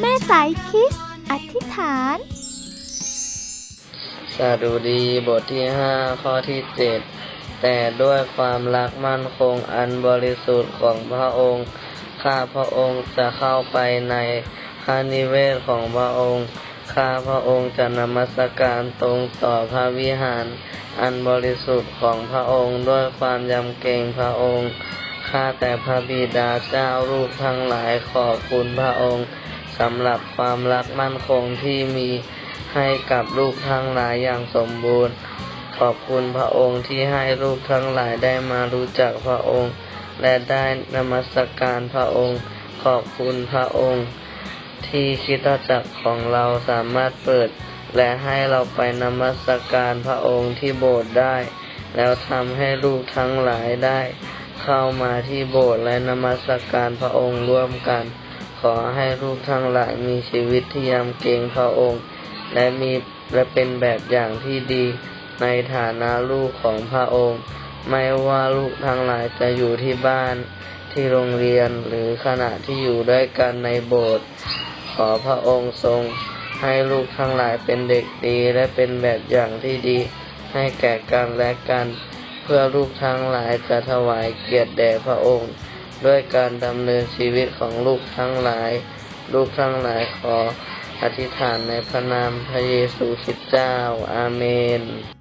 แม่สายคิส อธิษฐาน สดุดีบทที่ห้าข้อที่เจ็ดแต่ด้วยความรักมั่นคงอันบริสุทธิ์ของพระองค์ ข้าพระองค์จะเข้าไปในพระนิเวศของพระองค์ ข้าพระองค์จะนมัสการตรงต่อพระวิหาร อันบริสุทธิ์ของพระองค์ด้วยความยำเกรงพระองค์ ข้าแต่พระบิดาเจ้าลูกทั้งหลายขอบคุณพระองค์ สำหรับความรักมั่นคงที่มีให้กับลูกทั้งหลายอย่างสมบูรณ์ ขอบคุณพระองค์ที่ให้ลูกทั้งหลายได้มารู้จักพระองค์ และได้นมัสการพระองค์ ขอบคุณพระองค์ ที่คิดจักรของเราสามารถเปิด และให้เราไปนมัสการพระองค์ที่โบสถ์ได้ แล้วทำให้ลูกทั้งหลายได้ เข้ามาที่โบสถ์และนมัสการพระองค์ร่วมกัน ขอให้ลูกทั้งหลายมีชีวิตที่ยำเกรงพระองค์ และมีและเป็นแบบอย่างที่ดีในฐานะลูกของพระองค์ ไม่ว่าลูกทั้งหลายจะอยู่ที่บ้านที่โรงเรียนหรือขณะที่อยู่ด้วยกันในโบสถ์ขอพระองค์ทรงให้ลูกทั้งหลายเป็นเด็กดีและเป็นแบบอย่างที่ดี ให้แก่กันและกัน เพื่อลูกทั้งหลายจะถวายเกียรติแด่พระองค์ ด้วยการดำเนินชีวิตของลูกทั้งหลาย ลูกทั้งหลายขออธิษฐานในพระนามพระเยซูคริสต์เจ้า อาเมน